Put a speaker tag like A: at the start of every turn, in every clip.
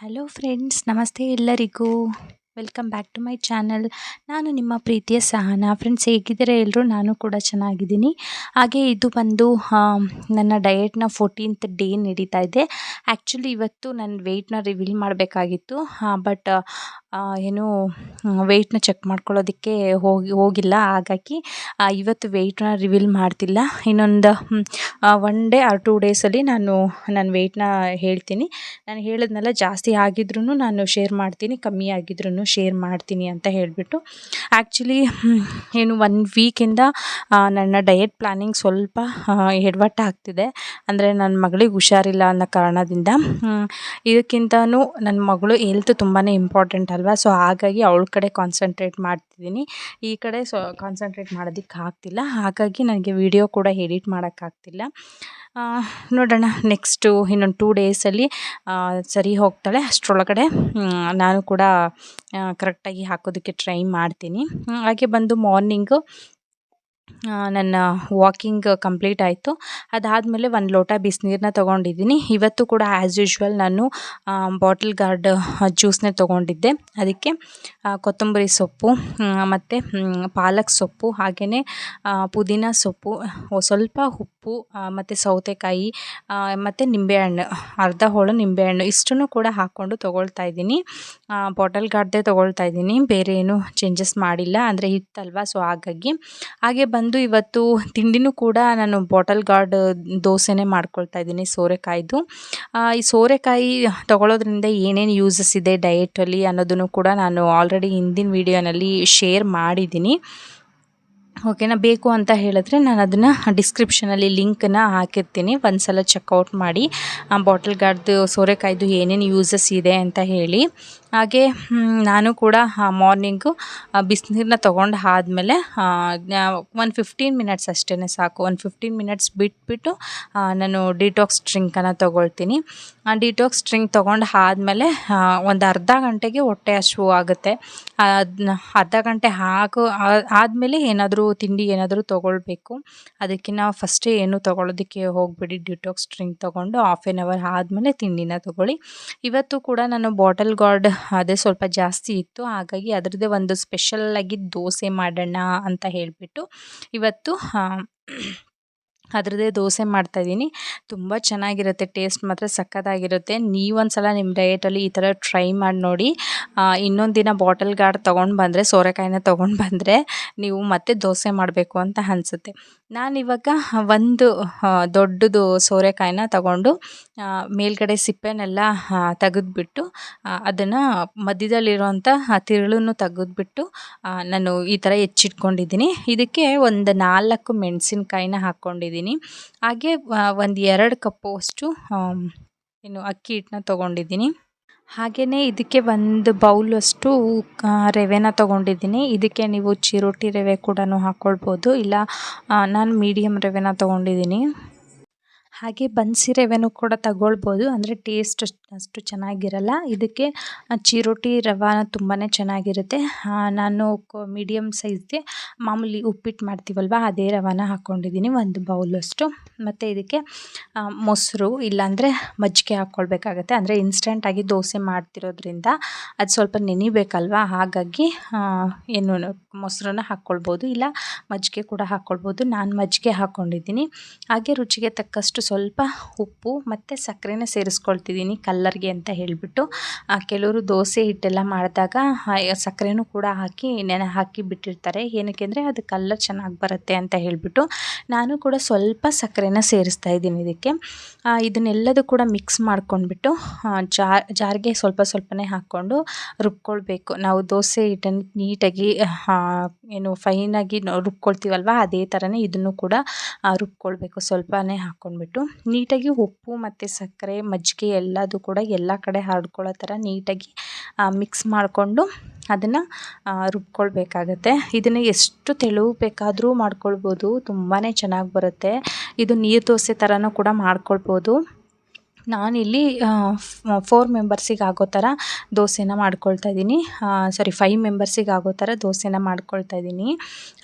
A: Hello friends ನಮಸ್ತೆ ಎಲ್ಲರಿಗೂ. Welcome back to my channel ನಾನು ನಿಮ್ಮ ಪ್ರೀತಿಯ ಸಹನ. ಫ್ರೆಂಡ್ಸ್ ಹೇಗಿದ್ದೀರಾ ಎಲ್ಲರೂ ನಾನು ಕೂಡ ಚೆನ್ನಾಗಿದ್ದೀನಿ. ಹಾಗೆ ಇದು ಬಂದು ನನ್ನ ಡಯೆಟ್ನ ಫೋರ್ಟೀನ್ತ್ ಡೇ ನಡೀತಾ ಇದೆ. ಆ್ಯಕ್ಚುಲಿ ಇವತ್ತು ನನ್ನ ವೆಯ್ಟ್ನ ರಿವೀಲ್ ಮಾಡಬೇಕಾಗಿತ್ತು. ಬಟ್ ಏನು ವೆಯ್ಟ್ನ ಚೆಕ್ ಮಾಡ್ಕೊಳ್ಳೋದಕ್ಕೆ ಹೋಗಿ, ಹೋಗಿಲ್ಲ. ಹಾಗಾಗಿ ಇವತ್ತು ವೆಯ್ಟ್ನ ರಿವೀಲ್ ಮಾಡ್ತಿಲ್ಲ. ಇನ್ನೊಂದು ಒನ್ ಡೇ ಆರ್ ಟೂ ಡೇಸಲ್ಲಿ ನಾನು ನನ್ನ ವೆಯ್ಟ್ನ ಹೇಳ್ತೀನಿ. ನಾನು ಹೇಳಿದ್ನಲ್ಲ, ಜಾಸ್ತಿ ಆಗಿದ್ರೂ ನಾನು ಶೇರ್ ಮಾಡ್ತೀನಿ, ಕಮ್ಮಿ ಆಗಿದ್ರೂ ಶೇರ್ ಮಾಡ್ತೀನಿ ಅಂತ ಹೇಳಿಬಿಟ್ಟು. ಆ್ಯಕ್ಚುಲಿ ಏನು ಒನ್ ವೀಕಿಂದ ನನ್ನ ಡಯೆಟ್ ಪ್ಲ್ಯಾನಿಂಗ್ ಸ್ವಲ್ಪ ಎಡವಟ್ಟಾಗ್ತಿದೆ ಅಂದರೆ ನನ್ನ ಮಗಳಿಗೆ ಹುಷಾರಿಲ್ಲ ಅನ್ನೋ ಕಾರಣದಿಂದ ಇದಕ್ಕಿಂತನೂ ನನ್ನ ಮಗಳು ಹೆಲ್ತ್ ತುಂಬಾ ಇಂಪಾರ್ಟೆಂಟ್ ಅಲ್ವಾ? ಸೊ ಹಾಗಾಗಿ ಅವಳ ಕಡೆ ಕಾನ್ಸಂಟ್ರೇಟ್ ಮಾಡ್ತಿದ್ದೀನಿ. ಈ ಕಡೆ ಸೊ ಕಾನ್ಸಂಟ್ರೇಟ್ ಮಾಡೋದಕ್ಕೆ ಆಗ್ತಿಲ್ಲ. ಹಾಗಾಗಿ ನನಗೆ ವಿಡಿಯೋ ಕೂಡ ಎಡಿಟ್ ಮಾಡೋಕ್ಕಾಗ್ತಿಲ್ಲ ನೋಡೋಣ ನೆಕ್ಸ್ಟು ಇನ್ನೊಂದು ಟೂ ಡೇಸಲ್ಲಿ ಸರಿ ಹೋಗ್ತಾಳೆ. ಅಷ್ಟರೊಳಗಡೆ ನಾನು ಕೂಡ ಕರೆಕ್ಟಾಗಿ ಹಾಕೋದಕ್ಕೆ ಟ್ರೈ ಮಾಡ್ತೀನಿ. ಹಾಗೆ ಬಂದು ಮಾರ್ನಿಂಗು ನನ್ನ ವಾಕಿಂಗ್ ಕಂಪ್ಲೀಟ್ ಆಯಿತು. ಅದಾದಮೇಲೆ ಒಂದು ಲೋಟ ಬಿಸಿನೀರನ್ನ ತೊಗೊಂಡಿದ್ದೀನಿ. ಇವತ್ತು ಕೂಡ ಆ್ಯಸ್ ಯೂಶ್ವಲ್ ನಾನು ಬಾಟಲ್ ಗಾರ್ಡ್ ಜ್ಯೂಸ್ನೇ ತೊಗೊಂಡಿದ್ದೆ. ಅದಕ್ಕೆ ಕೊತ್ತಂಬರಿ ಸೊಪ್ಪು ಮತ್ತು ಪಾಲಕ್ ಸೊಪ್ಪು ಹಾಗೆಯೇ ಪುದೀನ ಸೊಪ್ಪು ಸ್ವಲ್ಪ ಉಪ್ಪು ಮತ್ತು ಸೌತೆಕಾಯಿ ಮತ್ತು ನಿಂಬೆಹಣ್ಣು, ಅರ್ಧ ಹೋಳು ನಿಂಬೆಹಣ್ಣು, ಇಷ್ಟನ್ನು ಕೂಡ ಹಾಕ್ಕೊಂಡು ತೊಗೊಳ್ತಾ ಇದ್ದೀನಿ. ಬಾಟಲ್ ಗಾರ್ಡ್ದೇ ತೊಗೊಳ್ತಾ ಇದ್ದೀನಿ. ಬೇರೆ ಏನು ಚೇಂಜಸ್ ಮಾಡಿಲ್ಲ. ಅಂದರೆ ಇತ್ತಲ್ವ ಸೊ ಹಾಗಾಗಿ, ಹಾಗೆ ಬಂದು ಇವತ್ತು ತಿಂಡಿನೂ ಕೂಡ ನಾನು ಬಾಟಲ್ ಗಾರ್ಡ್ ದೋಸೆನೇ ಮಾಡ್ಕೊಳ್ತಾ ಇದ್ದೀನಿ ಸೋರೆಕಾಯಿದು. ಈ ಸೋರೆಕಾಯಿ ತೊಗೊಳೋದ್ರಿಂದ ಏನೇನು ಯೂಸಸ್ ಇದೆ ಡಯೆಟಲ್ಲಿ ಅನ್ನೋದನ್ನು ಕೂಡ ನಾನು ಆಲ್ರೆಡಿ ಹಿಂದಿನ ವೀಡಿಯೋನಲ್ಲಿ ಶೇರ್ ಮಾಡಿದ್ದೀನಿ. ಓಕೆನಾ? ಬೇಕು ಅಂತ ಹೇಳಿದ್ರೆ ನಾನು ಅದನ್ನು ಡಿಸ್ಕ್ರಿಪ್ಷನಲ್ಲಿ ಲಿಂಕನ್ನು ಹಾಕಿರ್ತೀನಿ. ಒಂದು ಸಲ ಚೆಕ್ಔಟ್ ಮಾಡಿ. ಆ ಬಾಟಲ್ ಗಾರ್ಡ್ದು ಸೋರೆಕಾಯ್ದು ಏನೇನು ಯೂಸಸ್ ಇದೆ ಅಂತ ಹೇಳಿ. ಹಾಗೆ ನಾನು ಕೂಡ ಮಾರ್ನಿಂಗು ಬಿಸಿನೀರನ್ನ ತೊಗೊಂಡು ಆದಮೇಲೆ ಒಂದು ಫಿಫ್ಟೀನ್ ಮಿನಿಟ್ಸ್ ಅಷ್ಟೇ ಸಾಕು. ಒಂದು ಫಿಫ್ಟೀನ್ ಮಿನಿಟ್ಸ್ ಬಿಟ್ಬಿಟ್ಟು ನಾನು ಡಿಟಾಕ್ಸ್ ಡ್ರಿಂಕನ್ನು ತೊಗೊಳ್ತೀನಿ. ಆ ಡಿಟಾಕ್ಸ್ ಡ್ರಿಂಕ್ ತೊಗೊಂಡು ಆದಮೇಲೆ ಒಂದು ಅರ್ಧ ಗಂಟೆಗೆ ಹೊಟ್ಟೆ ಹಸಿವು ಆಗುತ್ತೆ. ಅದನ್ನ ಅರ್ಧ ಗಂಟೆ ಹಾಕು ಆದಮೇಲೆ ಏನಾದರೂ ತಿಂಡಿ ಏನಾದರೂ ತೊಗೊಳ್ಬೇಕು. ಅದಕ್ಕಿಂತ ಫಸ್ಟೇ ಏನು ತೊಗೊಳೋದಕ್ಕೆ ಹೋಗಬೇಡಿ ಡ್ಯೂಟಾಕ್ಸ್ ಡ್ರಿಂಕ್ ತೊಗೊಂಡು ಹಾಫ್ ಆನ್ ಅವರ್ ಆದಮೇಲೆ ತಿಂಡಿನ ತೊಗೊಳ್ಳಿ. ಇವತ್ತು ಕೂಡ ನಾನು ಬಾಟಲ್ ಗಾರ್ಡ್ ಅದೇ ಸ್ವಲ್ಪ ಜಾಸ್ತಿ ಇತ್ತು. ಹಾಗಾಗಿ ಅದರದ್ದೇ ಒಂದು ಸ್ಪೆಷಲ್ಲಾಗಿ ದೋಸೆ ಮಾಡೋಣ ಅಂತ ಹೇಳಿಬಿಟ್ಟು ಇವತ್ತು ಅದರದ್ದೇ ದೋಸೆ ಮಾಡ್ತಾಯಿದ್ದೀನಿ. ತುಂಬ ಚೆನ್ನಾಗಿರುತ್ತೆ, ಟೇಸ್ಟ್ ಮಾತ್ರ ಸಖತ್ತಾಗಿರುತ್ತೆ. ನೀವೊಂದು ಸಲ ನಿಮ್ಮ ಡಯೆಟಲ್ಲಿ ಈ ಥರ ಟ್ರೈ ಮಾಡಿ ನೋಡಿ. ಇನ್ನೊಂದು ದಿನ ಬಾಟಲ್ ಗಾರ್ಡ್ ತೊಗೊಂಡು ಬಂದರೆ, ಸೋರೆಕಾಯಿನ ತೊಗೊಂಡು ಬಂದರೆ ನೀವು ಮತ್ತೆ ದೋಸೆ ಮಾಡಬೇಕು ಅಂತ ಅನಿಸುತ್ತೆ. ನಾನಿವಾಗ ಒಂದು ದೊಡ್ಡದು ಸೋರೆಕಾಯಿನ ತಗೊಂಡು ಮೇಲ್ಗಡೆ ಸಿಪ್ಪೆನೆಲ್ಲ ತೆಗೆದ್ಬಿಟ್ಟು ಅದನ್ನು ಮಧ್ಯದಲ್ಲಿರುವಂಥ ತಿರುಳನ್ನು ತೆಗೆದ್ಬಿಟ್ಟು ನಾನು ಈ ಥರ ಹೆಚ್ಚಿಟ್ಕೊಂಡಿದ್ದೀನಿ. ಇದಕ್ಕೆ ಒಂದು ನಾಲ್ಕು ಮೆಣಸಿನ್ಕಾಯಿನ ಹಾಕ್ಕೊಂಡಿದ್ದೀನಿ. ಹಾಗೆ ಒಂದು ಎರಡು ಕಪ್ಪು ಅಷ್ಟು ಏನು ಅಕ್ಕಿ ಹಿಟ್ಟನ್ನ ತೊಗೊಂಡಿದ್ದೀನಿ. ಹಾಗೆಯೇ ಇದಕ್ಕೆ ಒಂದು ಬೌಲಷ್ಟು ರವೆನ ತೊಗೊಂಡಿದ್ದೀನಿ. ಇದಕ್ಕೆ ನೀವು ಚಿರೋಟಿ ರವೆ ಕೂಡ ಹಾಕ್ಕೊಳ್ಬೋದು ಇಲ್ಲ ನಾನು ಮೀಡಿಯಮ್ ರವೆನ ತೊಗೊಂಡಿದ್ದೀನಿ. ಹಾಗೆ ಬನ್ಸಿ ರವೆನೂ ಕೂಡ ತಗೊಳ್ಬೋದು. ಅಂದರೆ ಟೇಸ್ಟ್ ಅಷ್ಟು ಚೆನ್ನಾಗಿರಲ್ಲ. ಇದಕ್ಕೆ ಚಿರೋಟಿ ರವಾನ ತುಂಬಾ ಚೆನ್ನಾಗಿರುತ್ತೆ. ನಾನು ಮೀಡಿಯಮ್ ಸೈಜ್ಗೆ ಮಾಮೂಲಿ ಉಪ್ಪಿಟ್ಟು ಮಾಡ್ತೀವಲ್ವ, ಅದೇ ರವಾನ ಹಾಕ್ಕೊಂಡಿದ್ದೀನಿ ಒಂದು ಬೌಲಷ್ಟು ಮತ್ತು ಇದಕ್ಕೆ ಮೊಸರು, ಇಲ್ಲಾಂದರೆ ಮಜ್ಜಿಗೆ ಹಾಕ್ಕೊಳ್ಬೇಕಾಗತ್ತೆ ಅಂದರೆ ಇನ್ಸ್ಟೆಂಟಾಗಿ ದೋಸೆ ಮಾಡ್ತಿರೋದ್ರಿಂದ ಅದು ಸ್ವಲ್ಪ ನೆನಿಬೇಕಲ್ವ? ಹಾಗಾಗಿ ಏನು, ಮೊಸರನ್ನ ಹಾಕ್ಕೊಳ್ಬೋದು ಇಲ್ಲ, ಮಜ್ಜಿಗೆ ಕೂಡ ಹಾಕ್ಕೊಳ್ಬೋದು ನಾನು ಮಜ್ಜಿಗೆ ಹಾಕ್ಕೊಂಡಿದ್ದೀನಿ ಹಾಗೆ ರುಚಿಗೆ ತಕ್ಕಷ್ಟು ಸ್ವಲ್ಪ ಉಪ್ಪು ಮತ್ತು ಸಕ್ಕರೆನ ಸೇರಿಸ್ಕೊಳ್ತಿದ್ದೀನಿ ಕಲ್ಲರ್ಗೆ ಅಂತ ಹೇಳಿಬಿಟ್ಟು. ಕೆಲವರು ದೋಸೆ ಹಿಟ್ಟೆಲ್ಲ ಮಾಡಿದಾಗ ಸಕ್ಕರೆನೂ ಕೂಡ ಹಾಕಿ ನೆನೆ, ಹಾಕಿ ಬಿಟ್ಟಿರ್ತಾರೆ. ಏನಕ್ಕೆ ಅಂದರೆ ಅದು ಕಲ್ಲರ್ ಚೆನ್ನಾಗಿ ಬರುತ್ತೆ ಅಂತ ಹೇಳಿಬಿಟ್ಟು ನಾನು ಕೂಡ ಸ್ವಲ್ಪ ಸಕ್ಕರೆನ ಸೇರಿಸ್ತಾ ಇದ್ದೀನಿ ಇದಕ್ಕೆ. ಇದನ್ನೆಲ್ಲದೂ ಕೂಡ ಮಿಕ್ಸ್ ಮಾಡ್ಕೊಂಡ್ಬಿಟ್ಟು ಜಾರ್ ಜಾರಿಗೆ ಸ್ವಲ್ಪ ಸ್ವಲ್ಪನೇ ಹಾಕ್ಕೊಂಡು ರುಬ್ಕೊಳ್ಬೇಕು. ನಾವು ದೋಸೆ ಹಿಟ್ಟನ್ನು ನೀಟಾಗಿ ಏನು ಫೈನಾಗಿ ರುಬ್ಕೊಳ್ತೀವಲ್ವ, ಅದೇ ಥರನೇ ಇದನ್ನು ಕೂಡ ರುಬ್ಕೊಳ್ಬೇಕು. ಸ್ವಲ್ಪನೇ ಹಾಕ್ಕೊಂಡ್ಬಿಟ್ಟು. ನೀಟಾಗಿ ಉಪ್ಪು ಮತ್ತು ಸಕ್ಕರೆ, ಮಜ್ಜಿಗೆ ಎಲ್ಲದೂ ಕೂಡ ಎಲ್ಲ ಕಡೆ ಹರಡ್ಕೊಳ್ಳೋ ಥರ ನೀಟಾಗಿ ಮಿಕ್ಸ್ ಮಾಡಿಕೊಂಡು ಅದನ್ನು ರುಬ್ಕೊಳ್ಬೇಕಾಗತ್ತೆ. ಇದನ್ನು ಎಷ್ಟು ತೆಳುವು ಬೇಕಾದರೂ ಮಾಡ್ಕೊಳ್ಬೋದು. ತುಂಬಾ ಚೆನ್ನಾಗಿ ಬರುತ್ತೆ. ಇದು ನೀರು ದೋಸೆ ಥರನೂ ಕೂಡ ಮಾಡ್ಕೊಳ್ಬೋದು. ನಾನಿಲ್ಲಿ ಫೋರ್ ಮೆಂಬರ್ಸಿಗೆ ಆಗೋ ಥರ ದೋಸೆನ ಮಾಡ್ಕೊಳ್ತಾ ಇದ್ದೀನಿ. ಸಾರಿ ಫೈವ್ ಮೆಂಬರ್ಸಿಗೆ ಆಗೋ ಥರ ದೋಸೆನ ಮಾಡ್ಕೊಳ್ತಾ ಇದ್ದೀನಿ.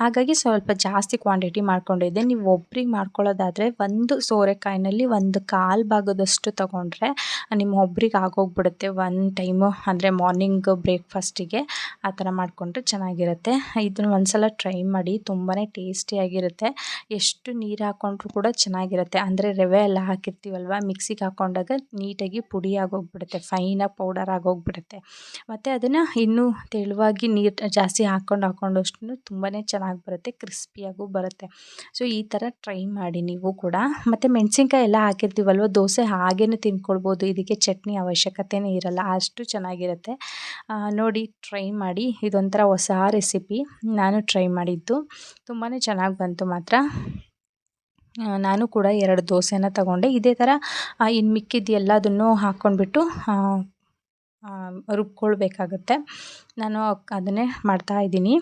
A: ಹಾಗಾಗಿ ಸ್ವಲ್ಪ ಜಾಸ್ತಿ ಕ್ವಾಂಟಿಟಿ ಮಾಡ್ಕೊಂಡಿದ್ದೆ ನೀವು ಒಬ್ರಿಗೆ ಮಾಡ್ಕೊಳ್ಳೋದಾದರೆ ಒಂದು ಸೋರೆಕಾಯಿನಲ್ಲಿ ಒಂದು ಕಾಲು ಭಾಗದಷ್ಟು ತೊಗೊಂಡ್ರೆ ನಿಮ್ಮ ಒಬ್ರಿಗೆ ಆಗೋಗ್ಬಿಡುತ್ತೆ. ಒನ್ ಟೈಮು ಅಂದರೆ ಮಾರ್ನಿಂಗ್ ಬ್ರೇಕ್ಫಾಸ್ಟಿಗೆ ಆ ಥರ ಮಾಡಿಕೊಂಡ್ರೆ ಚೆನ್ನಾಗಿರುತ್ತೆ. ಇದನ್ನು ಒಂದ್ಸಲ ಟ್ರೈ ಮಾಡಿ ತುಂಬಾ ಟೇಸ್ಟಿಯಾಗಿರುತ್ತೆ ಎಷ್ಟು ನೀರು ಹಾಕ್ಕೊಂಡ್ರು ಕೂಡ ಚೆನ್ನಾಗಿರುತ್ತೆ. ಅಂದರೆ ರವೆ ಎಲ್ಲ ಹಾಕಿರ್ತೀವಲ್ವ, ಮಿಕ್ಸಿಗೆ ಹಾಕ್ಕೊಂಡಾಗ ನೀಟಾಗಿ ಪುಡಿ ಆಗೋಗ್ಬಿಡುತ್ತೆ ಫೈನಾಗಿ ಪೌಡರ್ ಆಗೋಗ್ಬಿಡುತ್ತೆ. ಮತ್ತು ಅದನ್ನು ಇನ್ನೂ ತೆಳುವಾಗಿ ನೀರು ಜಾಸ್ತಿ ಹಾಕ್ಕೊಂಡು ಹಾಕ್ಕೊಂಡಷ್ಟು ತುಂಬಾ ಚೆನ್ನಾಗಿ ಬರುತ್ತೆ ಕ್ರಿಸ್ಪಿಯಾಗೂ ಬರುತ್ತೆ. ಸೊ ಈ ಥರ ಟ್ರೈ ಮಾಡಿ ನೀವು ಕೂಡ. ಮತ್ತು ಮೆಣಸಿನ್ಕಾಯಿ ಎಲ್ಲ ಹಾಕಿರ್ತೀವಲ್ವ, ದೋಸೆ ಹಾಗೇ ತಿನ್ಕೊಳ್ಬೋದು ಇದಕ್ಕೆ ಚಟ್ನಿ ಅವಶ್ಯಕತೆಯೇ ಇರಲ್ಲ, ಅಷ್ಟು ಚೆನ್ನಾಗಿರುತ್ತೆ. ನೋಡಿ ಟ್ರೈ ಮಾಡಿ, ಇದೊಂಥರ ಹೊಸ ರೆಸಿಪಿ ನಾನು ಟ್ರೈ ಮಾಡಿದ್ದು. ತುಂಬಾ ಚೆನ್ನಾಗಿ ಬಂತು ಮಾತ್ರ. ನಾನು ಕೂಡ ಎರಡು ದೋಸೆನ ತಗೊಂಡೆ. ಇದೇ ಥರ ಇನ್ನು ಮಿಕ್ಕಿದ್ದು ಎಲ್ಲದನ್ನು ಹಾಕ್ಕೊಂಡ್ಬಿಟ್ಟು ರುಬ್ಕೊಳ್ಬೇಕಾಗುತ್ತೆ. ನಾನು ಅದನ್ನೇ ಮಾಡ್ತಾಯಿದ್ದೀನಿ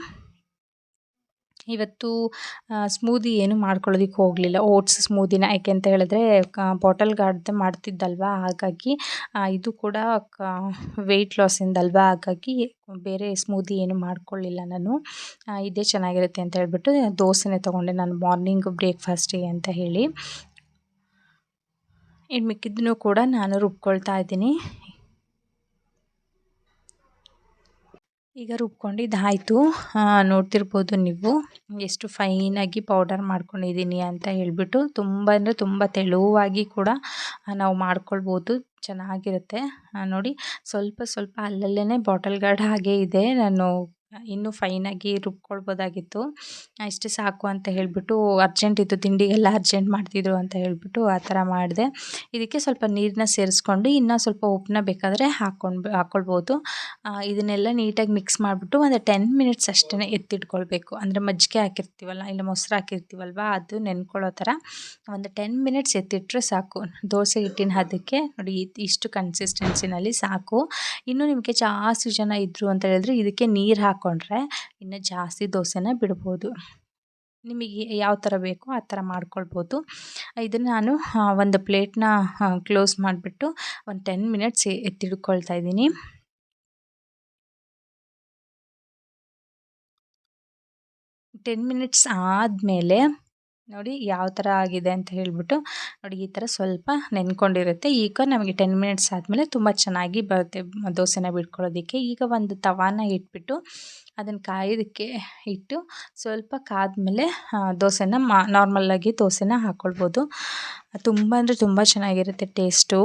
A: ಇವತ್ತು ಸ್ಮೂದಿ ಏನು ಮಾಡ್ಕೊಳ್ಳೋದಕ್ಕೆ ಹೋಗಲಿಲ್ಲ. ಓಟ್ಸ್ ಸ್ಮೂದಿನ ಯಾಕೆ ಅಂತ ಹೇಳಿದ್ರೆ ಬಾಟಲ್ ಗಾರ್ಡ್ದೆ ಮಾಡ್ತಿದ್ದಲ್ವ? ಹಾಗಾಗಿ ಇದು ಕೂಡ ವೆಯ್ಟ್ ಲಾಸಿಂದಲ್ವ ಹಾಗಾಗಿ ಬೇರೆ ಸ್ಮೂದಿ ಏನು ಮಾಡ್ಕೊಳ್ಳಿಲ್ಲ ನಾನು. ಇದೇ ಚೆನ್ನಾಗಿರುತ್ತೆ ಅಂತ ಹೇಳ್ಬಿಟ್ಟು ದೋಸೆನೇ ತೊಗೊಂಡೆ ನಾನು ಮಾರ್ನಿಂಗ್ ಬ್ರೇಕ್ಫಾಸ್ಟಿಗೆ ಅಂತ ಹೇಳಿ. ಇನ್ನು ಮಿಕ್ಕಿದ್ದನ್ನು ಕೂಡ ನಾನು ರುಬ್ಕೊಳ್ತಾ ಇದ್ದೀನಿ. ಈಗ ರುಬ್ಕೊಂಡಿದ್ದಾಯಿತು. ನೋಡ್ತಿರ್ಬೋದು ನೀವು. ಎಷ್ಟು ಫೈನಾಗಿ ಪೌಡರ್ ಮಾಡ್ಕೊಂಡಿದ್ದೀನಿ ಅಂತ ಹೇಳ್ಬಿಟ್ಟು ತುಂಬ ಅಂದರೆ ತುಂಬ ತೆಳುವಾಗಿ ಕೂಡ ನಾವು ಮಾಡ್ಕೊಳ್ಬೋದು. ಚೆನ್ನಾಗಿರುತ್ತೆ. ನೋಡಿ, ಸ್ವಲ್ಪ ಸ್ವಲ್ಪ ಅಲ್ಲಲ್ಲೇ ಬಾಟಲ್ ಗಾರ್ಡ್ ಹಾಗೆ ಇದೆ. ನಾನು ಇನ್ನೂ ಫೈನಾಗಿ ರುಬ್ಕೊಳ್ಬೋದಾಗಿತ್ತು. ಇಷ್ಟು ಸಾಕು ಅಂತ ಹೇಳಿಬಿಟ್ಟು ಅರ್ಜೆಂಟ್ ಇತ್ತು, ತಿಂಡಿಗೆಲ್ಲ ಅರ್ಜೆಂಟ್ ಮಾಡ್ತಿದ್ರು ಅಂತ ಹೇಳಿಬಿಟ್ಟು ಆ ಥರ ಮಾಡಿದೆ. ಇದಕ್ಕೆ ಸ್ವಲ್ಪ ನೀರನ್ನ ಸೇರಿಸ್ಕೊಂಡು ಇನ್ನೂ ಸ್ವಲ್ಪ ಉಪ್ಪನ್ನ ಬೇಕಾದರೆ ಹಾಕ್ಕೊಂಡು, ಹಾಕ್ಕೊಳ್ಬೋದು. ಇದನ್ನೆಲ್ಲ ನೀಟಾಗಿ ಮಿಕ್ಸ್ ಮಾಡಿಬಿಟ್ಟು ಒಂದು ಟೆನ್ ಮಿನಿಟ್ಸ್ ಅಷ್ಟೇ ಎತ್ತಿಟ್ಕೊಳ್ಬೇಕು. ಅಂದರೆ ಮಜ್ಜಿಗೆ ಹಾಕಿರ್ತೀವಲ್ಲ, ಇಲ್ಲ ಮೊಸರು ಹಾಕಿರ್ತೀವಲ್ವ, ಅದು ನೆನ್ಕೊಳ್ಳೋ ಥರ ಒಂದು ಟೆನ್ ಮಿನಿಟ್ಸ್ ಎತ್ತಿಟ್ರೆ ಸಾಕು. ದೋಸೆ ಹಿಟ್ಟಿನ ಹದಕ್ಕೆ ನೋಡಿ ಇಷ್ಟು ಕನ್ಸಿಸ್ಟೆನ್ಸಿನಲ್ಲಿ ಸಾಕು. ಇನ್ನು ನಿಮಗೆ ಜಾಸ್ತಿ ಜನ ಇದ್ದರು ಅಂತ ಹೇಳಿದ್ರೆ ಇದಕ್ಕೆ ನೀರು ಹಾಕಿ ಹಾಕ್ಕೊಂಡ್ರೆ ಇನ್ನು ಜಾಸ್ತಿ ದೋಸೆನ ಬಿಡ್ಬೋದು. ನಿಮಗೆ ಯಾವ ಥರ ಬೇಕೋ ಆ ಥರ ಮಾಡ್ಕೊಳ್ಬೋದು. ಇದನ್ನು ನಾನು ಒಂದು ಪ್ಲೇಟ್ನ ಕ್ಲೋಸ್ ಮಾಡಿಬಿಟ್ಟು ಒಂದು ಟೆನ್ ಮಿನಿಟ್ಸ್ ಎತ್ತಿಡ್ಕೊಳ್ತಾ ಇದ್ದೀನಿ. ಟೆನ್ ಮಿನಿಟ್ಸ್ ಆದಮೇಲೆ ನೋಡಿ ಯಾವ ಥರ ಆಗಿದೆ ಅಂತ ಹೇಳಿಬಿಟ್ಟು ನೋಡಿ ಈ ಥರ ಸ್ವಲ್ಪ ನೆನ್ಕೊಂಡಿರುತ್ತೆ. ಈಗ ನಮಗೆ ಟೆನ್ ಮಿನಿಟ್ಸ್ ಆದಮೇಲೆ ತುಂಬ ಚೆನ್ನಾಗಿ ಬರುತ್ತೆ ದೋಸೆನ ಬಿಟ್ಕೊಳ್ಳೋದಕ್ಕೆ. ಈಗ ಒಂದು ತವಾನ ಇಟ್ಬಿಟ್ಟು ಅದನ್ನು ಕಾಯೋದಕ್ಕೆ ಇಟ್ಟು ಸ್ವಲ್ಪ ಕಾದ್ಮೇಲೆ ದೋಸೆನ ಮಾ ನಾರ್ಮಲ್ಲಾಗಿ ದೋಸೆನ ಹಾಕ್ಕೊಳ್ಬೋದು ತುಂಬ ಅಂದರೆ ತುಂಬ ಚೆನ್ನಾಗಿರುತ್ತೆ ಟೇಸ್ಟು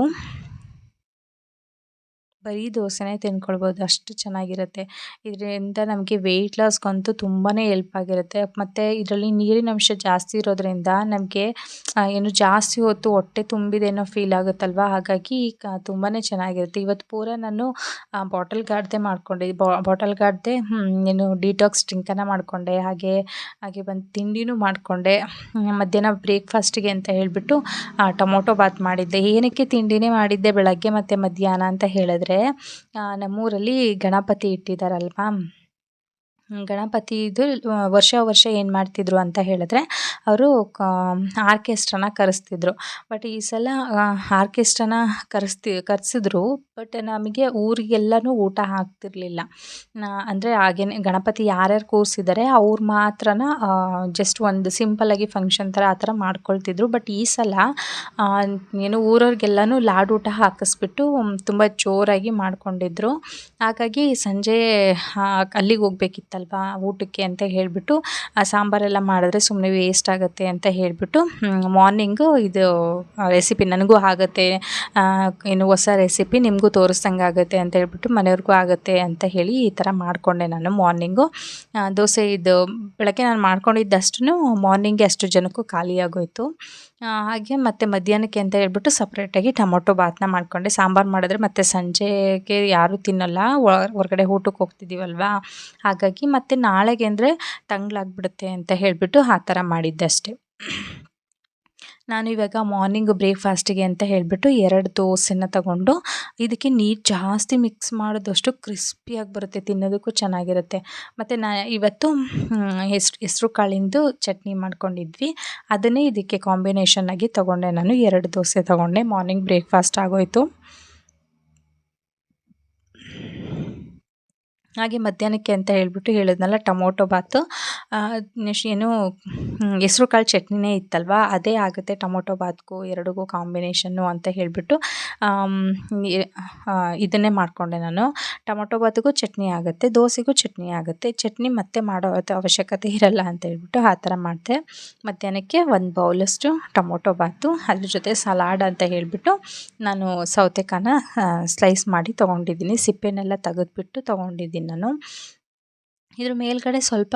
A: ಬರೀ ದೋಸೆನೇ ತಿನ್ಕೊಳ್ಬೋದು, ಅಷ್ಟು ಚೆನ್ನಾಗಿರುತ್ತೆ. ಇದರಿಂದ ನಮಗೆ ವೆಯ್ಟ್ ಲಾಸ್ಗಂತೂ ತುಂಬಾ ಎಲ್ಪ್ ಆಗಿರುತ್ತೆ. ಮತ್ತು ಇದರಲ್ಲಿ ನೀರಿನ ಅಂಶ ಜಾಸ್ತಿ ಇರೋದ್ರಿಂದ ನಮಗೆ ಏನು ಜಾಸ್ತಿ ಹೊತ್ತು ಹೊಟ್ಟೆ ತುಂಬಿದೇನೋ ಫೀಲ್ ಆಗುತ್ತಲ್ವ? ಹಾಗಾಗಿ ತುಂಬಾ ಚೆನ್ನಾಗಿರುತ್ತೆ. ಇವತ್ತು ಪೂರ ನಾನು ಬಾಟಲ್ ಗಾರ್ಡ್ದೆ ಮಾಡ್ಕೊಂಡೆ. ಬಾಟಲ್ ಗಾಡ್ದೆ ಏನು ಡಿಟಾಕ್ಸ್ ಡ್ರಿಂಕನ್ನು ಮಾಡಿಕೊಂಡೆ. ಹಾಗೆ ಹಾಗೆ ಬಂದು ತಿಂಡಿನೂ ಮಾಡಿಕೊಂಡೆ. ಮಧ್ಯಾಹ್ನ ಬ್ರೇಕ್ಫಾಸ್ಟಿಗೆ ಅಂತ ಹೇಳಿಬಿಟ್ಟು ಟೊಮೊಟೊ ಬಾತ್ ಮಾಡಿದ್ದೆ. ಏನಕ್ಕೆ ತಿಂಡಿನೇ ಮಾಡಿದ್ದೆ ಬೆಳಗ್ಗೆ ಮತ್ತು ಮಧ್ಯಾಹ್ನ ಅಂತ ಹೇಳಿದ್ರೆ ನಮ್ಮೂರಲ್ಲಿ ಗಣಪತಿ ಇಟ್ಟಿದ್ದಾರಲ್ವಾ ಗಣಪತಿದು ವರ್ಷ ವರ್ಷ ಏನು ಮಾಡ್ತಿದ್ರು ಅಂತ ಹೇಳಿದ್ರೆ ಅವರು ಆರ್ಕೆಸ್ಟ್ರಾನ ಕರೆಸ್ತಿದ್ರು. ಬಟ್ ಈ ಸಲ ಆರ್ಕೆಸ್ಟ್ರಾನ ಕರೆಸ್ತಿ, ಕರೆಸಿದ್ರು ಬಟ್ ನಮಗೆ ಊರಿಗೆಲ್ಲನೂ ಊಟ ಹಾಕ್ತಿರ್ಲಿಲ್ಲ. ಅಂದರೆ ಹಾಗೇನೆ ಗಣಪತಿ ಯಾರ್ಯಾರು ಕೂರಿಸಿದ್ದಾರೆ ಅವ್ರು ಮಾತ್ರ ಜಸ್ಟ್ ಒಂದು ಸಿಂಪಲ್ಲಾಗಿ ಫಂಕ್ಷನ್ ಥರ ಆ ಥರ ಮಾಡ್ಕೊಳ್ತಿದ್ರು. ಬಟ್ ಈ ಸಲ ಏನು ಊರವ್ರಿಗೆಲ್ಲನೂ ಊಟ ಹಾಕಿಸ್ಬಿಟ್ಟು ತುಂಬ ಜೋರಾಗಿ ಮಾಡಿಕೊಂಡಿದ್ರು. ಹಾಗಾಗಿ ಸಂಜೆ ಅಲ್ಲಿಗೆ ಹೋಗ್ಬೇಕಿತ್ತಲ್ವಾ ಊಟಕ್ಕೆ ಅಂತ ಹೇಳಿಬಿಟ್ಟು, ಆ, ಸಾಂಬಾರೆಲ್ಲ ಮಾಡಿದ್ರೆ ಸುಮ್ಮನೆ ವೇಸ್ಟ್ ಆಗುತ್ತೆ ಅಂತ ಹೇಳಿಬಿಟ್ಟು ಮಾರ್ನಿಂಗು ಇದು ರೆಸಿಪಿ ನನಗೂ ಆಗುತ್ತೆ ಏನು ಹೊಸ ರೆಸಿಪಿ ನಿಮಗೂ ತೋರಿಸ್ದಂಗೆ ಆಗುತ್ತೆ ಅಂತ ಹೇಳ್ಬಿಟ್ಟು ಮನೆಯವ್ರಿಗೂ ಆಗುತ್ತೆ ಅಂತ ಹೇಳಿ ಈ ಥರ ಮಾಡಿಕೊಂಡೆ ನಾನು ಮಾರ್ನಿಂಗು ದೋಸೆ ಇದು ಬೆಳಗ್ಗೆ ನಾನು ಮಾಡ್ಕೊಂಡಿದ್ದಷ್ಟು ಮಾರ್ನಿಂಗ್ ಅಷ್ಟು ಜನಕ್ಕೂ ಖಾಲಿಯಾಗೋಯಿತು. ಹಾಗೆ ಮತ್ತು ಮಧ್ಯಾಹ್ನಕ್ಕೆ ಅಂತ ಹೇಳ್ಬಿಟ್ಟು ಸಪ್ರೇಟಾಗಿ ಟೊಮೊಟೊ ಬಾತನ್ನ ಮಾಡಿಕೊಂಡೆ. ಸಾಂಬಾರು ಮಾಡಿದ್ರೆ ಮತ್ತು ಸಂಜೆಗೆ ಯಾರೂ ತಿನ್ನಲ್ಲ. ಹೊರಗಡೆ ಊಟಕ್ಕೆ ಹೋಗ್ತಿದ್ದೀವಲ್ವಾ? ಹಾಗಾಗಿ ಮತ್ತು ನಾಳೆಗೆ ಅಂದರೆ ತಂಗ್ಳಾಗ್ಬಿಡುತ್ತೆ ಅಂತ ಹೇಳಿಬಿಟ್ಟು ಆ ಥರ ಮಾಡಿದ್ದೆ ನಾನು ಇವಾಗ ಮಾರ್ನಿಂಗ್ ಬ್ರೇಕ್ಫಾಸ್ಟಿಗೆ ಅಂತ ಹೇಳಿಬಿಟ್ಟು ಎರಡು ದೋಸೆನ ತಗೊಂಡು ಇದಕ್ಕೆ ನೀರು ಜಾಸ್ತಿ ಮಿಕ್ಸ್ ಮಾಡಿದಷ್ಟು ಕ್ರಿಸ್ಪಿಯಾಗಿ ಬರುತ್ತೆ, ತಿನ್ನೋದಕ್ಕೂ ಚೆನ್ನಾಗಿರುತ್ತೆ. ಮತ್ತು ನಾ ಇವತ್ತು ಹೆಸ್ರು ಹೆಸ್ರು ಕಾಳಿಂದು ಚಟ್ನಿ ಮಾಡ್ಕೊಂಡಿದ್ವಿ. ಅದನ್ನೇ ಇದಕ್ಕೆ ಕಾಂಬಿನೇಷನ್ ಆಗಿ ತೊಗೊಂಡೆ ನಾನು. ಎರಡು ದೋಸೆ ತೊಗೊಂಡೆ. ಮಾರ್ನಿಂಗ್ ಬ್ರೇಕ್ಫಾಸ್ಟ್ ಆಗೋಯಿತು. ಹಾಗೆ ಮಧ್ಯಾಹ್ನಕ್ಕೆ ಅಂತ ಹೇಳಿಬಿಟ್ಟು ಹೇಳಿದ್ನಲ್ಲ, ಟೊಮೊಟೊ ಬಾತು. ಏನು ಹೆಸ್ರು ಕಾಳು ಚಟ್ನಿನೇ ಇತ್ತಲ್ವ? ಅದೇ ಆಗುತ್ತೆ ಟೊಮೊಟೊ ಬಾತ್ಗೂ ಎರಡಿಗೂ ಕಾಂಬಿನೇಷನ್ನು ಅಂತ ಹೇಳಿಬಿಟ್ಟು ಇದನ್ನೇ ಮಾಡಿಕೊಂಡೆ ನಾನು. ಟೊಮೊಟೊ ಬಾತ್ಗೂ ಚಟ್ನಿ ಆಗುತ್ತೆ, ದೋಸೆಗೂ ಚಟ್ನಿ ಆಗುತ್ತೆ. ಚಟ್ನಿ ಮತ್ತೆ ಮಾಡೋ ಅವಶ್ಯಕತೆ ಇರಲ್ಲ ಅಂತ ಹೇಳ್ಬಿಟ್ಟು ಆ ಥರ ಮಾಡಿದೆ. ಮಧ್ಯಾಹ್ನಕ್ಕೆ ಒಂದು ಬೌಲಷ್ಟು ಟೊಮೊಟೊ ಬಾತು, ಅದ್ರ ಜೊತೆ ಸಲಾಡ್ ಅಂತ ಹೇಳಿಬಿಟ್ಟು ನಾನು ಸೌತೆಕಾನ ಸ್ಲೈಸ್ ಮಾಡಿ ತೊಗೊಂಡಿದ್ದೀನಿ. ಸಿಪ್ಪೆನೆಲ್ಲ ತೆಗೆದ್ಬಿಟ್ಟು ತೊಗೊಂಡಿದ್ದೀನಿ. ನಾನು. ಇದ್ರ ಮೇಲ್ಗಡೆ ಸ್ವಲ್ಪ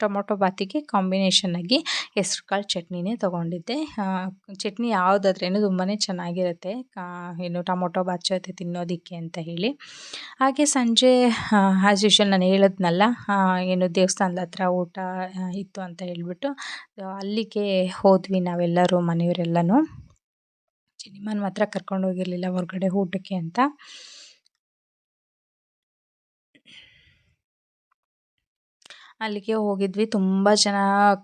A: ಟೊಮೊಟೊ ಬಾತಿಗೆ ಕಾಂಬಿನೇಷನ್ನಾಗಿ ಹೆಸ್ರು ಕಾಳು ಚಟ್ನಿನೇ ತೊಗೊಂಡಿದ್ದೆ. ಚಟ್ನಿ ಯಾವುದಾದ್ರೇನು ತುಂಬಾ ಚೆನ್ನಾಗಿರುತ್ತೆ. ಏನು ಟೊಮೊಟೊ ಬಾತ್ ಜೊತೆ ತಿನ್ನೋದಕ್ಕೆ ಅಂತ ಹೇಳಿ. ಹಾಗೆ ಸಂಜೆ ಆ್ಯಸ್ ಯೂಶ್ವಲ್ ನಾನು ಹೇಳಿದ್ನಲ್ಲ ಏನು ದೇವಸ್ಥಾನದ ಹತ್ರ ಊಟ ಇತ್ತು ಅಂತ ಹೇಳಿಬಿಟ್ಟು ಅಲ್ಲಿಗೆ ಹೋದ್ವಿ ನಾವೆಲ್ಲರೂ ಮನೆಯವರೆಲ್ಲನೂ. ಚಿನಿಮನ್ ಮಾತ್ರ ಕರ್ಕೊಂಡು ಹೋಗಿರಲಿಲ್ಲ ಹೊರಗಡೆ ಊಟಕ್ಕೆ ಅಂತ. ಅಲ್ಲಿಗೆ ಹೋಗಿದ್ವಿ. ತುಂಬ ಜನ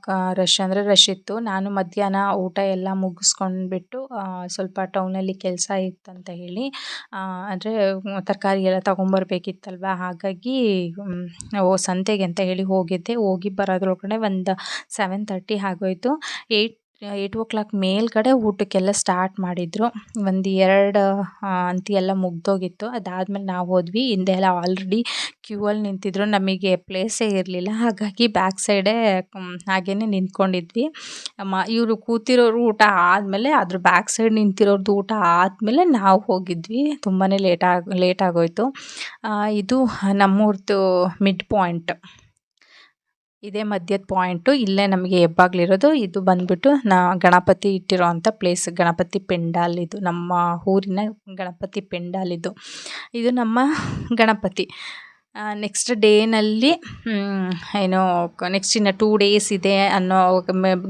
A: ಕ ರಶ್ ಅಂದರೆ ರಶ್ ಇತ್ತು. ನಾನು ಮಧ್ಯಾಹ್ನ ಊಟ ಎಲ್ಲ ಮುಗಿಸ್ಕೊಂಡ್ಬಿಟ್ಟು ಸ್ವಲ್ಪ ಟೌನಲ್ಲಿ ಕೆಲಸ ಇತ್ತಂತ ಹೇಳಿ ಅಂದರೆ ತರಕಾರಿ ಎಲ್ಲ ತಗೊಂಬರ್ಬೇಕಿತ್ತಲ್ವ? ಹಾಗಾಗಿ ಓ, ಸಂತೆಗೆ ಅಂತ ಹೇಳಿ ಹೋಗಿದ್ದೆ. ಹೋಗಿ ಬರೋದ್ರೊಳಗಡೆ ಒಂದು ಸೆವೆನ್ ತರ್ಟಿ ಆಗೋಯ್ತು. ಏಯ್ಟ್ ಏಯ್ಟ್ ಓ ಕ್ಲಾಕ್ ಮೇಲ್ಗಡೆ ಊಟಕ್ಕೆಲ್ಲ ಸ್ಟಾರ್ಟ್ ಮಾಡಿದರು. ಒಂದು ಎರಡು ಅಂತಿ ಎಲ್ಲ ಮುಗ್ದೋಗಿತ್ತು. ಅದಾದಮೇಲೆ ನಾವು ಹೋದ್ವಿ. ಹಿಂದೆ ಎಲ್ಲ ಆಲ್ರೆಡಿ ಕ್ಯೂ ಅಲ್ಲಿ ನಿಂತಿದ್ರು. ನಮಗೆ ಪ್ಲೇಸೇ ಇರಲಿಲ್ಲ. ಹಾಗಾಗಿ ಬ್ಯಾಕ್ ಸೈಡೇ ಹಾಗೇ ನಿಂತ್ಕೊಂಡಿದ್ವಿ. ಮ, ಇವರು ಕೂತಿರೋರು ಊಟ ಆದಮೇಲೆ ಅದ್ರ ಬ್ಯಾಕ್ ಸೈಡ್ ನಿಂತಿರೋರ್ದು ಊಟ ಆದಮೇಲೆ ನಾವು ಹೋಗಿದ್ವಿ. ತುಂಬಾ ಲೇಟ್ ಆಗಿ ಲೇಟ್ ಆಗೋಯಿತು. ಇದು ನಮ್ಮೂರ್ದು ಮಿಡ್ ಪಾಯಿಂಟ್ ಇದೇ ಮಧ್ಯದ ಪಾಯಿಂಟು ಇಲ್ಲೇ ನಮಗೆ ಹೆಬ್ಬಾಗ್ಲಿರೋದು. ಇದು ಬಂದ್ಬಿಟ್ಟು ನಾ ಗಣಪತಿ ಇಟ್ಟಿರೋ ಅಂಥ ಪ್ಲೇಸ್ ಗಣಪತಿ ಪೆಂಡಾಲ್ ಇದು. ನಮ್ಮ ಊರಿನ ಗಣಪತಿ ಪೆಂಡಾಲ್ ಇದು. ಇದು ನಮ್ಮ ಗಣಪತಿ. ನೆಕ್ಸ್ಟ್ ಡೇನಲ್ಲಿ ಏನು ನೆಕ್ಸ್ಟ್ ಇನ್ನು ಟೂ ಡೇಸ್ ಇದೆ ಅನ್ನೋ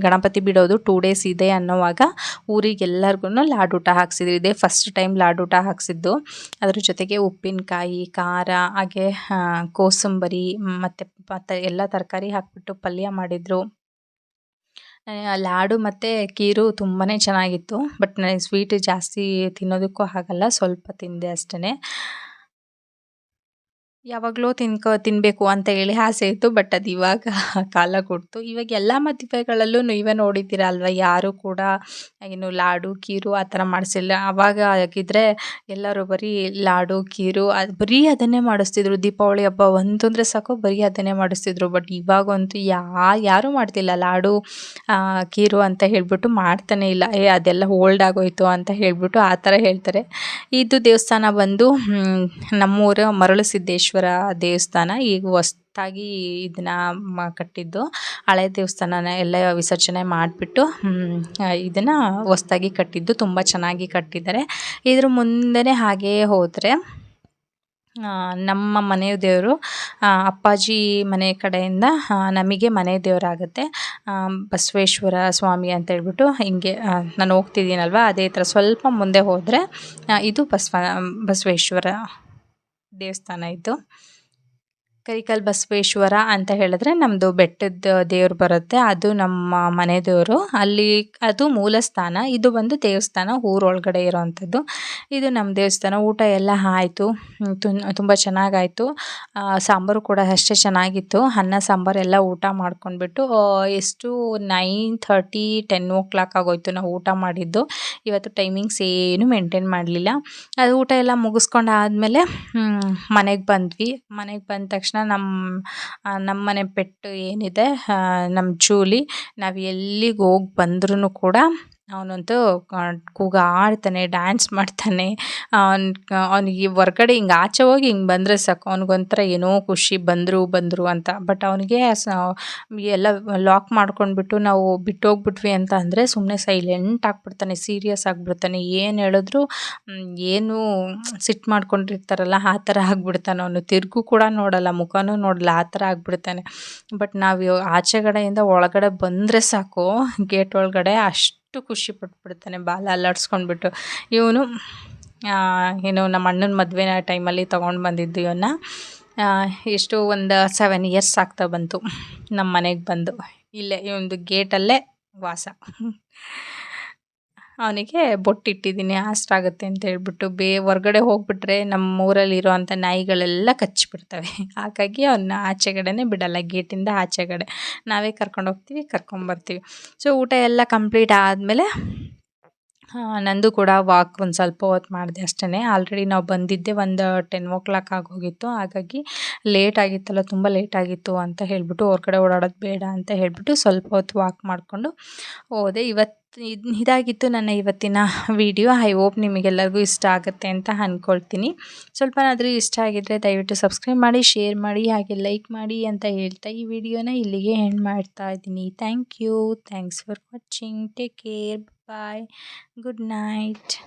A: ಗಣಪತಿ ಬಿಡೋದು ಟೂ ಡೇಸ್ ಇದೆ ಅನ್ನೋವಾಗ ಊರಿಗೆಲ್ಲರಿಗೂ ಲಾಡೂಟ ಹಾಕ್ಸಿದ್ರು ಇದೇ ಫಸ್ಟ್ ಟೈಮ್ ಲಾಡೂಟ ಹಾಕ್ಸಿದ್ದು. ಅದ್ರ ಜೊತೆಗೆ ಉಪ್ಪಿನಕಾಯಿ, ಖಾರ, ಹಾಗೆ ಕೋಸಂಬರಿ, ಮತ್ತು ಮತ್ತು ಎಲ್ಲ ತರಕಾರಿ ಹಾಕಿಬಿಟ್ಟು ಪಲ್ಯ ಮಾಡಿದರು. ಲಾಡು ಮತ್ತು ಕೀರು ತುಂಬಾ ಚೆನ್ನಾಗಿತ್ತು. ಬಟ್ ನನಗೆ ಸ್ವೀಟ್ ಜಾಸ್ತಿ ತಿನ್ನೋದಕ್ಕೂ ಆಗಲ್ಲ, ಸ್ವಲ್ಪ ತಿಂದೆ ಅಷ್ಟೇ ಯಾವಾಗಲೋ ತಿನ್ಕೋ ತಿನ್ನಬೇಕು ಅಂತ ಹೇಳಿ ಆಸೆ ಇತ್ತು ಬಟ್ ಅದು ಇವಾಗ ಕಾಲ ಕೊಡ್ತು. ಇವಾಗ ಎಲ್ಲ ಮದುವೆಗಳಲ್ಲೂ ನೀವೇ ನೋಡಿದ್ದೀರ ಅಲ್ವಾ? ಯಾರು ಕೂಡ ಏನು ಲಾಡು, ಕೀರು ಆ ಥರ ಮಾಡಿಸಿಲ್ಲ. ಆವಾಗ ಆಗಿದ್ದರೆ ಎಲ್ಲರೂ ಬರೀ ಲಾಡು, ಕೀರು, ಅದು ಬರೀ ಅದನ್ನೇ ಮಾಡಿಸ್ತಿದ್ರು. ದೀಪಾವಳಿ ಹಬ್ಬ ಒಂದು ಅಂದರೆ ಸಾಕು, ಬರೀ ಅದನ್ನೇ ಮಾಡಿಸ್ತಿದ್ರು. ಬಟ್ ಇವಾಗಂತೂ ಯಾ, ಯಾರೂ ಮಾಡ್ತಿಲ್ಲ. ಲಾಡು ಕೀರು ಅಂತ ಹೇಳಿಬಿಟ್ಟು ಮಾಡ್ತಾನೆ ಇಲ್ಲ. ಏ, ಅದೆಲ್ಲ ಓಲ್ಡ್ ಆಗೋಯ್ತು ಅಂತ ಹೇಳಿಬಿಟ್ಟು ಆ ಥರ ಹೇಳ್ತಾರೆ. ಇದು ದೇವಸ್ಥಾನ ಬಂದು ನಮ್ಮೂರ ಮರಳು ಸಿದ್ದೇಶ್ವರ ದೇವಸ್ಥಾನ, ಈಗ ಹೊಸ್ದಾಗಿ ಇದನ್ನು ಕಟ್ಟಿದ್ದು. ಹಳೆ ದೇವಸ್ಥಾನನ ಎಲ್ಲ ವಿಸರ್ಜನೆ ಮಾಡಿಬಿಟ್ಟು ಇದನ್ನು ಹೊಸ್ತಾಗಿ ಕಟ್ಟಿದ್ದು, ತುಂಬ ಚೆನ್ನಾಗಿ ಕಟ್ಟಿದ್ದಾರೆ. ಇದ್ರ ಮುಂದೆನೇ ಹಾಗೆಯೇ ಹೋದರೆ ನಮ್ಮ ಮನೆ ದೇವರು ಅಪ್ಪಾಜಿ ಮನೆ ಕಡೆಯಿಂದ ನಮಗೆ ಮನೆ ದೇವರಾಗುತ್ತೆ. ಬಸವೇಶ್ವರ ಸ್ವಾಮಿ ಅಂತ ಹೇಳ್ಬಿಟ್ಟು ಹಿಂಗೆ ನಾನು ಹೋಗ್ತಿದ್ದೀನಲ್ವ, ಅದೇ ಥರ ಸ್ವಲ್ಪ ಮುಂದೆ ಹೋದರೆ ಇದು ಬಸವ, ಬಸವೇಶ್ವರ ದೇವಸ್ಥಾನ ಇದು ಕರಿಕಲ್ ಬಸವೇಶ್ವರ ಅಂತ ಹೇಳಿದ್ರೆ ನಮ್ಮದು ಬೆಟ್ಟದ ದೇವ್ರು ಬರುತ್ತೆ, ಅದು ನಮ್ಮ ಮನೆ ದೇವರು. ಅಲ್ಲಿ ಅದು ಮೂಲ ಸ್ಥಾನ, ಇದು ಬಂದು ದೇವಸ್ಥಾನ ಊರೊಳಗಡೆ ಇರೋವಂಥದ್ದು ಇದು ನಮ್ಮ ದೇವಸ್ಥಾನ, ಊಟ ಎಲ್ಲ ಆಯಿತು ತುಂಬ ಚೆನ್ನಾಗಾಯಿತು. ಸಾಂಬಾರು ಕೂಡ ಅಷ್ಟೇ ಚೆನ್ನಾಗಿತ್ತು. ಅನ್ನ, ಸಾಂಬಾರು ಎಲ್ಲ ಊಟ ಮಾಡ್ಕೊಂಡ್ಬಿಟ್ಟು ಎಷ್ಟು nine thirty, ten o'clock ಆಗೋಯ್ತು ನಾವು ಊಟ ಮಾಡಿದ್ದು. ಇವತ್ತು ಟೈಮಿಂಗ್ಸ್ ಏನು ಮೇಂಟೈನ್ ಮಾಡಲಿಲ್ಲ. ಅದು ಊಟ ಎಲ್ಲ ಮುಗಿಸ್ಕೊಂಡು ಆದಮೇಲೆ ಮನೆಗೆ ಬಂದ್ವಿ. ಮನೆಗೆ ಬಂದ ತಕ್ಷಣ ನಮ್ಮ ನಮ್ಮ ಮನೆ ಪೆಟ್ಟು ಏನಿದೆ ನಮ್ಮ ಜೂಲಿ ನಾವು ಎಲ್ಲಿಗೆ ಹೋಗಿ ಬಂದ್ರೂ ಕೂಡ ಅವನಂತೂ ಕೂಗಾಡ್ತಾನೆ ಡ್ಯಾನ್ಸ್ ಮಾಡ್ತಾನೆ. ಅವ್ನು, ಅವನಿಗೆ ಹೊರ್ಗಡೆ ಹಿಂಗೆ ಆಚೆ ಹೋಗಿ ಹಿಂಗೆ ಬಂದರೆ ಸಾಕು. ಅವ್ನಿಗೊಂಥರ ಏನೋ ಖುಷಿ, ಬಂದರು ಬಂದರು ಅಂತ. ಬಟ್ ಅವನಿಗೆ ಎಲ್ಲ ಲಾಕ್ ಮಾಡ್ಕೊಂಡ್ಬಿಟ್ಟು ನಾವು ಬಿಟ್ಟು ಹೋಗ್ಬಿಟ್ವಿ ಅಂತ ಅಂದರೆ ಸುಮ್ಮನೆ ಸೈಲೆಂಟ್ ಆಗಿಬಿಡ್ತಾನೆ ಸೀರಿಯಸ್ ಆಗಿಬಿಡ್ತಾನೆ. ಏನು ಹೇಳಿದ್ರು ಏನು ಸಿಟ್ಟು ಮಾಡ್ಕೊಂಡಿರ್ತಾರಲ್ಲ, ಆ ಥರ ಆಗಿಬಿಡ್ತಾನೆ ಅವನು. ತಿರುಗು ಕೂಡ ನೋಡಲ್ಲ, ಮುಖನೂ ನೋಡಲ್ಲ, ಆ ಥರ ಆಗಿಬಿಡ್ತಾನೆ. ಬಟ್ ನಾವು ಆಚೆಗಡೆಯಿಂದ ಒಳಗಡೆ ಬಂದರೆ ಸಾಕು ಗೇಟ್ ಒಳಗಡೆ ಅಷ್ಟು ಅಷ್ಟು ಖುಷಿ ಪಟ್ಬಿಡ್ತಾನೆ, ಬಾಲ ಅಲ್ಲಾಡ್ಸ್ಕೊಂಡ್ಬಿಟ್ಟು. ಇವನು ಏನು ನಮ್ಮ ಅಣ್ಣನ ಮದುವೆನ ಟೈಮಲ್ಲಿ ತೊಗೊಂಡು ಬಂದಿದ್ದು ಇವನ್ನ. ಎಷ್ಟು ಒಂದು ಸೆವೆನ್ ಇಯರ್ಸ್ ಆಗ್ತಾ ಬಂತು ನಮ್ಮ ಮನೆಗೆ ಬಂದು. ಇಲ್ಲೇ ಒಂದು ಗೇಟಲ್ಲೇ ವಾಸ. ಅವನಿಗೆ ಬೊಟ್ಟಿಟ್ಟಿದ್ದೀನಿ, ಅಷ್ಟಾಗುತ್ತೆ ಅಂತ ಹೇಳ್ಬಿಟ್ಟು ಬೇ, ಹೊರ್ಗಡೆ ಹೋಗ್ಬಿಟ್ರೆ ನಮ್ಮ ಊರಲ್ಲಿರೋ ಅಂಥ ನಾಯಿಗಳೆಲ್ಲ ಕಚ್ಚಿಬಿಡ್ತವೆ. ಹಾಗಾಗಿ ಅವನ್ನ ಆಚೆಗಡೆನೇ ಬಿಡಲ್ಲ, ಗೇಟಿಂದ ಆಚೆಗಡೆ. ನಾವೇ ಕರ್ಕೊಂಡು ಹೋಗ್ತೀವಿ ಕರ್ಕೊಂಬರ್ತೀವಿ. ಸೊ ಊಟ ಎಲ್ಲ ಕಂಪ್ಲೀಟ್ ಆದಮೇಲೆ ನಂದು ಕೂಡ ವಾಕ್ ಒಂದು ಸ್ವಲ್ಪ ಹೊತ್ತು ಮಾಡಿದೆ ಅಷ್ಟೇ ಆಲ್ರೆಡಿ ನಾವು ಬಂದಿದ್ದೆ ಒಂದು ಟೆನ್ ಓ ಕ್ಲಾಕ್ ಆಗೋಗಿತ್ತು ಹಾಗಾಗಿ ಲೇಟ್ ಆಗಿತ್ತಲ್ಲ, ತುಂಬ ಲೇಟ್ ಆಗಿತ್ತು ಅಂತ ಹೇಳಿಬಿಟ್ಟು ಹೊರಗಡೆ ಓಡಾಡೋದು ಬೇಡ ಅಂತ ಹೇಳಿಬಿಟ್ಟು ಸ್ವಲ್ಪ ಹೊತ್ತು ವಾಕ್ ಮಾಡಿಕೊಂಡು ಹೋದೆ. ಇವತ್ತು ಇದು, ಇದಾಗಿತ್ತು ನನ್ನ ಇವತ್ತಿನ ವಿಡಿಯೋ ಐ ಹೋಪ್ ನಿಮಗೆಲ್ಲರಿಗೂ ಇಷ್ಟ ಆಗುತ್ತೆ ಅಂತ ಅಂದ್ಕೊಳ್ತೀನಿ ಸ್ವಲ್ಪನಾದರೂ ಇಷ್ಟ ಆಗಿದ್ದರೆ ದಯವಿಟ್ಟು ಸಬ್ಸ್ಕ್ರೈಬ್ ಮಾಡಿ ಶೇರ್ ಮಾಡಿ, ಹಾಗೆ ಲೈಕ್ ಮಾಡಿ ಅಂತ ಹೇಳ್ತಾ ಈ ವಿಡಿಯೋನ ಇಲ್ಲಿಗೆ ಎಂಡ್ ಮಾಡ್ತಾ ಇದ್ದೀನಿ. Thank you thanks for watching take care Bye. Good night.